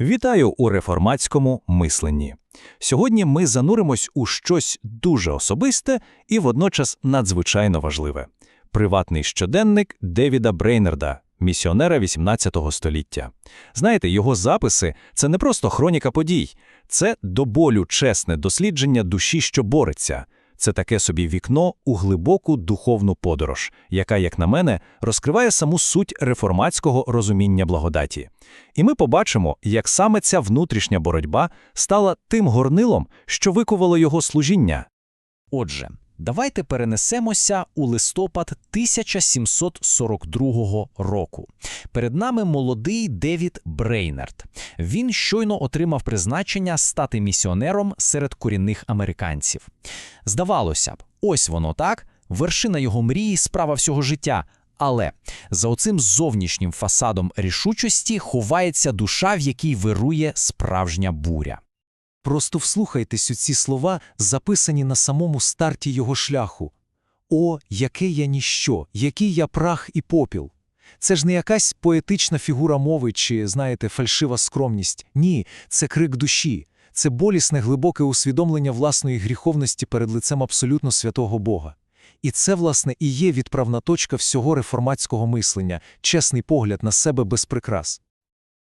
Вітаю у реформатському мисленні. Сьогодні ми зануримось у щось дуже особисте і водночас надзвичайно важливе приватний щоденник Девіда Брейнерда, місіонера 18 століття. Знаєте, його записи це не просто хроніка подій, це до болю чесне дослідження душі, що бореться. Це таке собі вікно у глибоку духовну подорож, яка, як на мене, розкриває саму суть реформатського розуміння благодаті. І ми побачимо, як саме ця внутрішня боротьба стала тим горнилом, що викувало його служіння. Отже, давайте перенесемося у листопад 1742 року. Перед нами молодий Девід Брейнард. Він щойно отримав призначення стати місіонером серед корінних американців. Здавалося б, ось воно так, вершина його мрії, справа всього життя. Але за оцим зовнішнім фасадом рішучості ховається душа, в якій вирує справжня буря. Просто вслухайтесь у ці слова, записані на самому старті його шляху. О, яке я ніщо, який я прах і попіл. Це ж не якась поетична фігура мови чи, знаєте, фальшива скромність. Ні, це крик душі, це болісне глибоке усвідомлення власної гріховності перед лицем абсолютно святого Бога. І це, власне, і є відправна точка всього реформатського мислення, чесний погляд на себе без прикрас.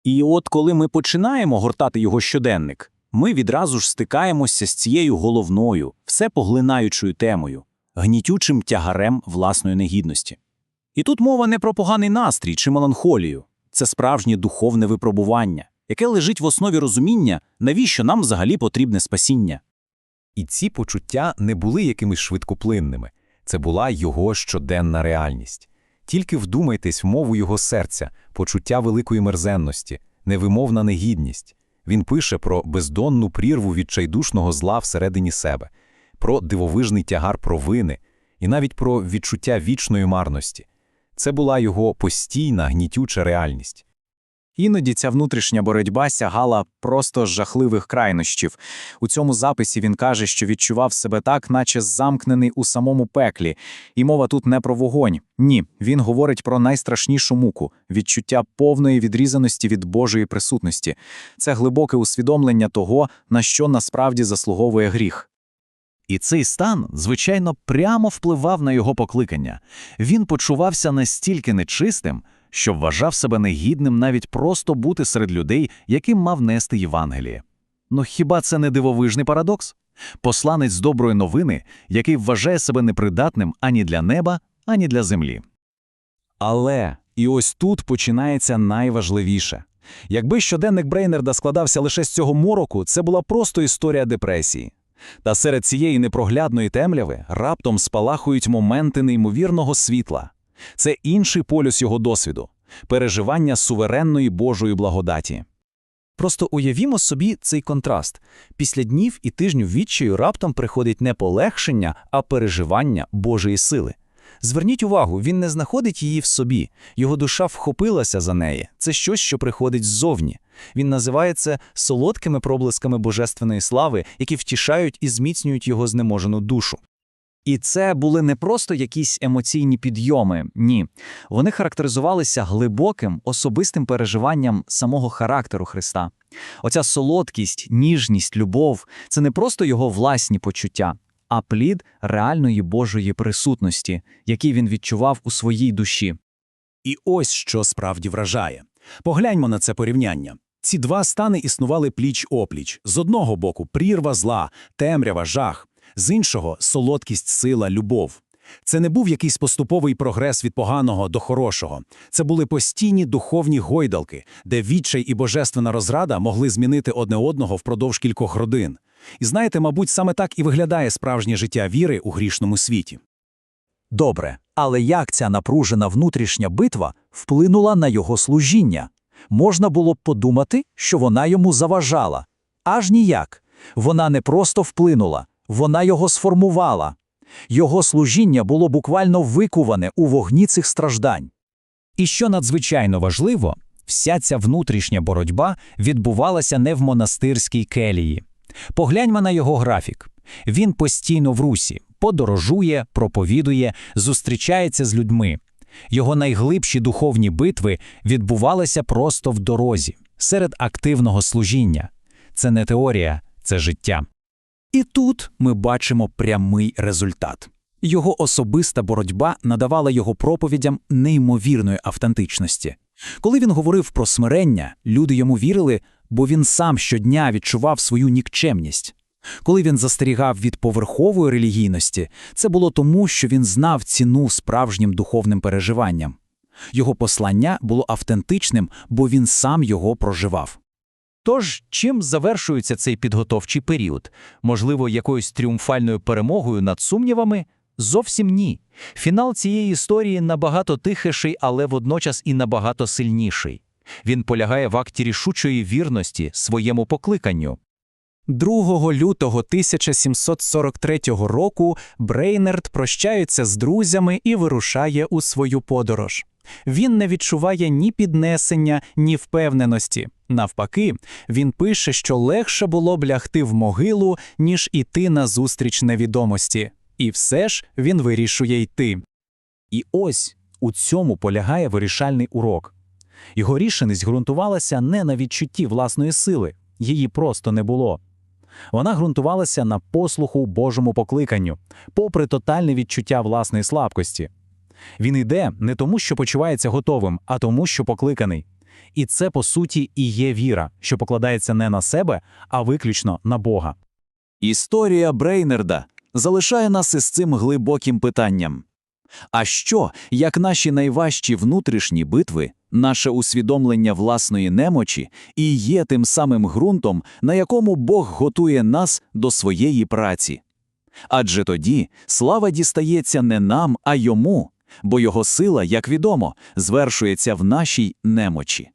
І от коли ми починаємо гортати його щоденник, ми відразу ж стикаємося з цією головною, всепоглинаючою темою, гнітючим тягарем власної негідності. І тут мова не про поганий настрій чи меланхолію, це справжнє духовне випробування, яке лежить в основі розуміння, навіщо нам взагалі потрібне спасіння. І ці почуття не були якимись швидкоплинними. Це була його щоденна реальність. Тільки вдумайтесь в мову його серця, почуття великої мерзенності, невимовна негідність. Він пише про бездонну прірву відчайдушного зла всередині себе, про дивовижний тягар провини і навіть про відчуття вічної марності. Це була його постійна гнітюча реальність. Іноді ця внутрішня боротьба сягала просто жахливих крайнощів. У цьому записі він каже, що відчував себе так, наче замкнений у самому пеклі. І мова тут не про вогонь. Ні, він говорить про найстрашнішу муку відчуття повної відрізаності від Божої присутності. Це глибоке усвідомлення того, на що насправді заслуговує гріх. І цей стан, звичайно, прямо впливав на його покликання. Він почувався настільки нечистим, що вважав себе негідним навіть просто бути серед людей, яким мав нести Євангеліє. Ну хіба це не дивовижний парадокс? Посланець доброї новини, який вважає себе непридатним ані для неба, ані для землі. Але і ось тут починається найважливіше. Якби щоденник Брейнерда складався лише з цього мороку, це була просто історія депресії. Та серед цієї непроглядної темряви раптом спалахують моменти неймовірного світла. Це інший полюс його досвіду переживання суверенної Божої благодаті. Просто уявімо собі цей контраст. Після днів і тижнів відчаю раптом приходить не полегшення, а переживання Божої сили. Зверніть увагу, він не знаходить її в собі, його душа вхопилася за неї. Це щось, що приходить ззовні. Він називає це солодкими проблисками божественної слави, які втішають і зміцнюють його знеможену душу. І це були не просто якісь емоційні підйоми, ні. Вони характеризувалися глибоким особистим переживанням самого характеру Христа. Оця солодкість, ніжність, любов це не просто його власні почуття, а плід реальної Божої присутності, який він відчував у своїй душі. І ось що справді вражає. Погляньмо на це порівняння. Ці два стани існували пліч-опліч. З одного боку прірва зла, темрява, жах, з іншого солодкість, сила, любов. Це не був якийсь поступовий прогрес від поганого до хорошого. Це були постійні духовні гойдалки, де відчай і божественна розрада могли змінити одне одного впродовж кількох родин. І знаєте, мабуть, саме так і виглядає справжнє життя віри у грішному світі. Добре, але як ця напружена внутрішня битва вплинула на його служіння? Можна було б подумати, що вона йому заважала. Аж ніяк. Вона не просто вплинула, вона його сформувала. Його служіння було буквально викуване у вогні цих страждань. І що надзвичайно важливо, вся ця внутрішня боротьба відбувалася не в монастирській келії. Погляньмо на його графік. Він постійно в русі, подорожує, проповідує, зустрічається з людьми. Його найглибші духовні битви відбувалися просто в дорозі. серед активного служіння. Це не теорія, це життя. І тут ми бачимо прямий результат. Його особиста боротьба надавала його проповідям неймовірної автентичності. Коли він говорив про смирення, люди йому вірили, бо він сам щодня відчував свою нікчемність. Коли він застерігав від поверхової релігійності, це було тому, що він знав ціну справжнім духовним переживанням. Його послання було автентичним, бо він сам його проживав. Тож, чим завершується цей підготовчий період? Можливо, якоюсь тріумфальною перемогою над сумнівами? Зовсім ні. Фінал цієї історії набагато тихіший, але водночас і набагато сильніший. Він полягає в акті рішучої вірності своєму покликанню. 2 лютого 1743 року Брейнерд прощається з друзями і вирушає у свою подорож. Він не відчуває ні піднесення, ні впевненості. Навпаки, він пише, що легше було б лягти в могилу, ніж іти на зустріч невідомості. І все ж він вирішує йти. І ось у цьому полягає вирішальний урок. Його рішеність ґрунтувалася не на відчутті власної сили, її просто не було. Вона ґрунтувалася на послуху Божому покликанню, попри тотальне відчуття власної слабкості. Він йде не тому, що почувається готовим, а тому, що покликаний. І це, по суті, і є віра, що покладається не на себе, а виключно на Бога. Історія Брейнерда залишає нас із цим глибоким питанням. А що, як наші найважчі внутрішні битви, наше усвідомлення власної немочі і є тим самим ґрунтом, на якому Бог готує нас до своєї праці? Адже тоді слава дістається не нам, а йому, бо його сила, як відомо, звершується в нашій немочі.